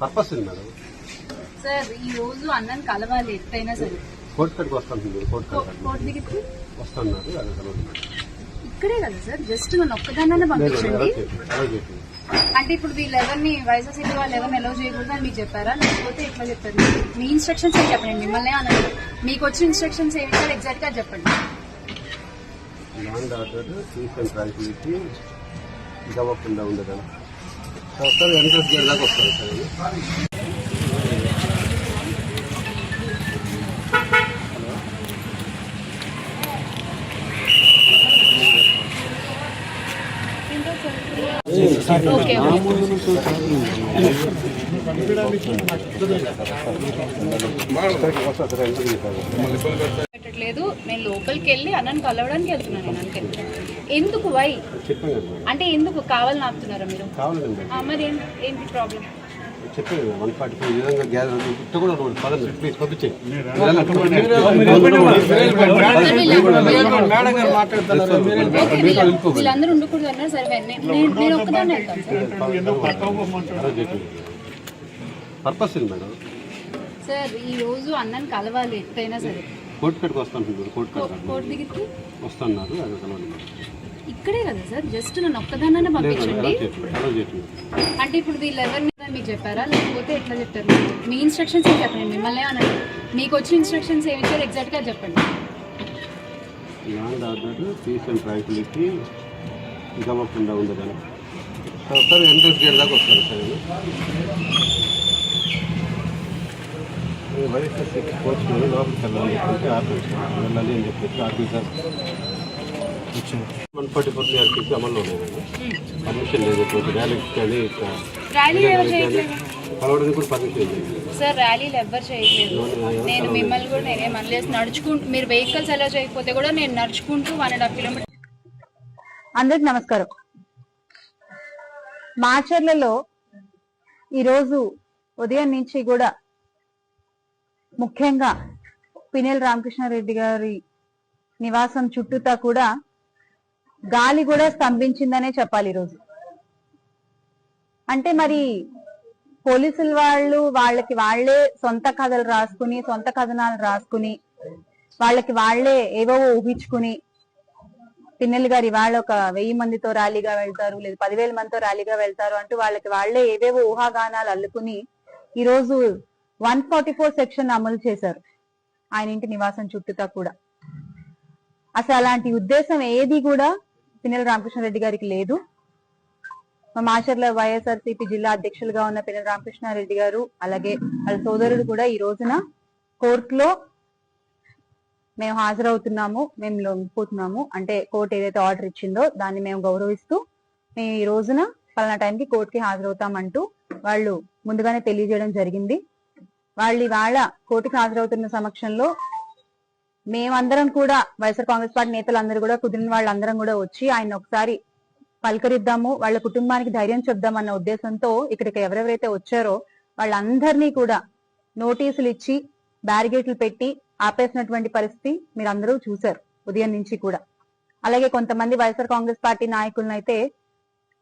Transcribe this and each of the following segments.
Purpose ఉంది madam? Sir ఈ రోజు అన్నని కలవాలి ఎత్తైనా సరే. కోర్టు కడికి వస్తాను కోర్టు వస్తున్నారు అది ఇక్కడే కదా సార్ జస్ట్ నన్ను ఒక్కదాన్ని పంపించండి. అంటే ఇప్పుడు వీళ్ళు ఎవరిని వైఎస్ఆర్సీపీ వాళ్ళు ఎవరిని ఎలవ్ చేయకూడదు అని మీకు చెప్పారా? లేకపోతే ఎట్లా చెప్పారు? మీ ఇన్స్ట్రక్షన్స్ ఏం చెప్పండి? మిమ్మల్ని అనండి మీకు వచ్చిన ఇన్స్ట్రక్షన్స్ ఏమి సార్? ఎగ్జాక్ట్గా చెప్పండి. ల్యాండ్ ఆర్డర్ పీస్ అండ్ ట్రాన్స్మిటీ ఇదవ్వకుండా ఉండదని వస్తారు ఎంట్రన్స్ గేట్ దాకా వస్తారు సార్ మామూలు పెట్టట్లేదు నేను లోపలికి వెళ్ళి అన్నని కలవడానికి వెళ్తున్నాను నేను అంతే. ఎందుకు వై? అంటే ఎందుకు కావాలని ఆపుతున్నారా మీరు? మరి ఏంటి ప్రాబ్లం చెప్పాను కదా వన్ ఫార్టీ ఫైవ్ విధంగా గ్యాస్ ఇట్ట కూడా రోడ్ పదండి ప్లీజ్ పంపించే వీళ్ళందరూ ఉండకూడదు అన్నారు. సరే నేను నేను- నేను ఒక్కదాన్ని వెళ్తాను సార్. పర్పస్ ఉంది మేడం? సార్ ఈ రోజు అన్నని కలవాలి ఎత్తైనా సరే. కోర్టు కడికి వస్తాను కోర్టు కోర్టు దగ్గరికి? వస్తున్నారు అది ఇక్కడే కదా సార్ జస్ట్ నన్ను ఒక్కదాన్ని పంపించండి. అంటే ఇప్పుడు వీళ్ళు ఎవరిని మీకు చెప్పారా? లేకపోతే ఎట్లా చెప్తారు మీ ఇన్స్ట్రక్షన్స్ ఏం చెప్పండి మిమ్మల్ని అనండి మీకు వచ్చిన ఇన్స్ట్రక్షన్స్ ఏమి ఇచ్చారు ఎగ్జాక్ట్గా చెప్పండి. ల్యాండ్ ఆర్డర్ పీస్ అండ్ ట్రాన్స్మిటీ ఇదవ్వకుండా ఉండదని సార్ ఎంట్రన్స్ గేట్ దాకా వస్తారు సార్ ఈ వైఎస్ఆర్సీపీ కోచ్ లోపలికి వెళ్ళాలి చెప్పి ఆఫీస్ వెళ్ళాలి అని చెప్పేసి వన్ ఫార్టీ ఫోర్ ఆర్టీసీ అమల్లో పర్మిషన్ లేదు కొంచెం ర్యాలీకి కానీ కలవడానికి కూడా పర్మిషన్ లేదు సార్ ర్యాలీలు ఎవ్వరు చేయట్లేదు? నేను మిమ్మల్ని కూడా నేనేం అనలేదు నడుచుకుంటూ మీరు వెహికల్స్ ఎలా చేయకపోతే కూడా నేను నడుచుకుంటూ వన్ అండ్ హాఫ్ కిలోమీటర్ అందరికి నమస్కారం. మాచర్లలో ఈరోజు ఉదయం నుంచి కూడా ముఖ్యంగా పినేల్ రామకృష్ణారెడ్డి గారి నివాసం చుట్టూతా కూడా గాలి కూడా స్తంభించిందనే చెప్పాలి ఈరోజు. అంటే మరి పోలీసుల వాళ్ళు వాళ్ళకి వాళ్ళే సొంత కథలు రాసుకుని సొంత కథనాలు రాసుకుని వాళ్ళకి వాళ్ళే ఏవో ఊహించుకుని పిన్నెల్ గారు ఇవాళ ఒక వెయ్యి మందితో ర్యాలీగా వెళ్తారు లేదా పదివేల మందితో ర్యాలీగా వెళ్తారు అంటూ వాళ్ళకి వాళ్ళే ఏవేవో ఊహాగానాలు అల్లుకుని ఈ రోజు వన్ ఫార్టీ ఫోర్ సెక్షన్ అమలు చేశారు. ఆయన ఇంటి నివాసం చుట్టూతా కూడా. అసలు అలాంటి ఉద్దేశం ఏది కూడా పిన్నెల రామకృష్ణారెడ్డి గారికి లేదు. మా మాచర్ల వైఎస్ఆర్సీపీ జిల్లా అధ్యక్షులుగా ఉన్న పిన్నెల రామకృష్ణారెడ్డి గారు అలాగే వాళ్ళ సోదరుడు కూడా ఈ రోజున కోర్టులో మేము హాజరవుతున్నాము మేము లొంగిపోతున్నాము. అంటే కోర్టు ఏదైతే ఆర్డర్ ఇచ్చిందో దాన్ని మేము గౌరవిస్తూ మేము ఈ రోజున పలానా టైంకి కోర్టుకి హాజరవుతామంటూ వాళ్ళు ముందుగానే తెలియజేయడం జరిగింది. వాళ్ళు ఇవాళ కోటికి హాజరవుతున్న సమక్షంలో మేమందరం కూడా వైఎస్ఆర్ కాంగ్రెస్ పార్టీ నేతలందరూ కూడా కుదిరిన వాళ్ళందరం కూడా వచ్చి ఆయన ఒకసారి పలకరిద్దాము వాళ్ళ కుటుంబానికి ధైర్యం చెప్దామన్న ఉద్దేశంతో ఇక్కడికి ఎవరెవరైతే వచ్చారో వాళ్ళందరినీ కూడా నోటీసులు ఇచ్చి బ్యారిగేట్లు పెట్టి ఆపేసినటువంటి పరిస్థితి మీరు అందరూ చూశారు ఉదయం నుంచి కూడా. అలాగే కొంతమంది వైఎస్ఆర్ కాంగ్రెస్ పార్టీ నాయకులను అయితే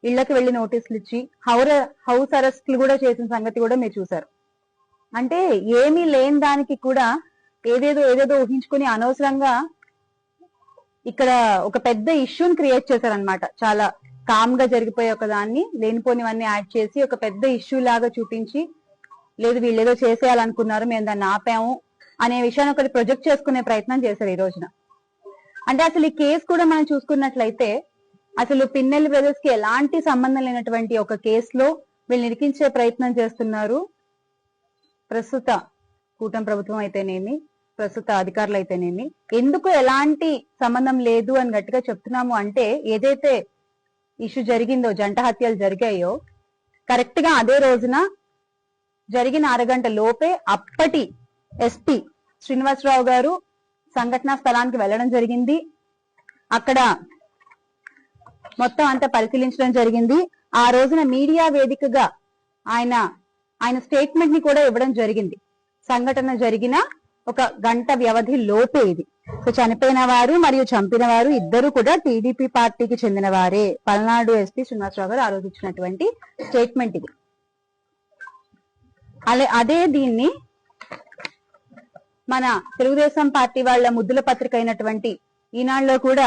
ఇళ్ళకు వెళ్ళి నోటీసులు ఇచ్చి హౌర హౌస్ అరెస్ట్లు కూడా చేసిన సంగతి కూడా మీరు చూశారు. అంటే ఏమీ లేని దానికి కూడా ఏదేదో ఏదేదో ఊహించుకుని అనవసరంగా ఇక్కడ ఒక పెద్ద ఇష్యూని క్రియేట్ చేశారనమాట చాలా కామ్గా జరిగిపోయే ఒక దాన్ని లేనిపోనివన్నీ యాడ్ చేసి ఒక పెద్ద ఇష్యూ లాగా చూపించి లేదు వీళ్ళు ఏదో చేసేయాలనుకున్నారు మేము దాన్ని ఆపాము అనే విషయాన్ని ఒకటి ప్రొజెక్ట్ చేసుకునే ప్రయత్నం చేశారు ఈ రోజున. అంటే అసలు ఈ కేసు కూడా మనం చూసుకున్నట్లయితే అసలు పిన్నెల్లి బ్రదర్స్కి ఎలాంటి సంబంధం లేనటువంటి ఒక కేసులో వీళ్ళు నిరికించే ప్రయత్నం చేస్తున్నారు. ప్రస్తుత కూటమి ప్రభుత్వం అయితేనేమి ప్రస్తుత అధికారులు అయితేనేమి ఎందుకు ఎలాంటి సంబంధం లేదు అని గట్టిగా చెప్తున్నాము అంటే ఏదైతే ఇష్యూ జరిగిందో జంట హత్యలు జరిగాయో కరెక్ట్గా అదే రోజున జరిగిన అరగంట లోపే అప్పటి ఎస్పీ శ్రీనివాసరావు గారు సంఘటనా స్థలానికి వెళ్ళడం జరిగింది. అక్కడ మొత్తం అంతా పరిశీలించడం జరిగింది. ఆ రోజున మీడియా వేదికగా ఆయన ఆయన స్టేట్మెంట్ని కూడా ఇవ్వడం జరిగింది. సంఘటన జరిగిన ఒక గంట వ్యవధి లోపే ఇది. సో చనిపోయిన వారు మరియు చంపిన వారు ఇద్దరు కూడా టీడీపీ పార్టీకి చెందిన వారే పల్నాడు ఎస్పీ శ్రీనివాసరావు గారు ఆలోచించినటువంటి స్టేట్మెంట్ ఇది. అలా అదే దీన్ని మన తెలుగుదేశం పార్టీ వాళ్ళ ముద్దుల పత్రిక అయినటువంటి ఈనాడులో కూడా